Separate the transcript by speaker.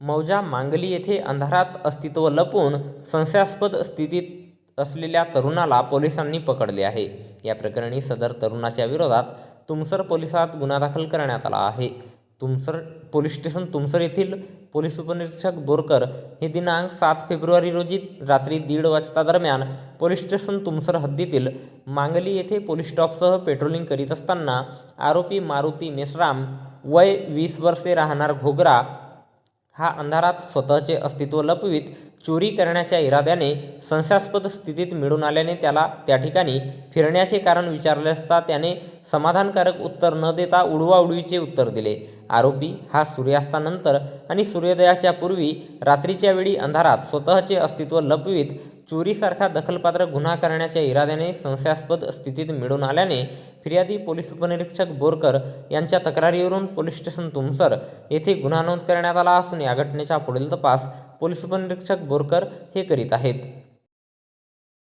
Speaker 1: मौजा मांगली येथे अंधारात अस्तित्व लपवून संशयास्पद स्थितीत असलेल्या तरुणाला पोलिसांनी पकडले आहे. या प्रकरणी सदर तरुणाच्या विरोधात तुमसर पोलिसात गुन्हा दाखल करण्यात आला आहे. तुमसर पोलीस स्टेशन तुमसर येथील पोलीस उपनिरीक्षक बोरकर हे दिनांक सात फेब्रुवारी रोजी रात्री दीड वाजता दरम्यान पोलीस स्टेशन तुमसर हद्दीतील मांगली येथे पोलीस स्टॉपसह पेट्रोलिंग करीत असताना आरोपी मारुती मेश्राम वय वीस वर्षे राहणार घोगरा हा अंधारात स्वतःचे अस्तित्व लपवीत चोरी करण्याच्या इराद्याने संशयास्पद स्थितीत मिळून आल्याने त्याला त्या ठिकाणी फिरण्याचे कारण विचारले असता त्याने समाधानकारक उत्तर न देता उडवाउडवीचे उत्तर दिले. आरोपी हा सूर्यास्तानंतर आणि सूर्योदयाच्या पूर्वी रात्रीच्या वेळी अंधारात स्वतःचे अस्तित्व लपवीत चोरीसारखा दखलपात्र गुन्हा करण्याच्या इराद्याने संशयास्पद स्थितीत मिळून आल्याने फिर्यादी पोलीस उपनिरीक्षक बोरकर यांच्या तक्रारीवरून पोलीस स्टेशन तुमसर येथे गुन्हा नोंद करण्यात आला असून या घटनेचा पुढील तपास पोलीस उपनिरीक्षक बोरकर हे करीत आहेत.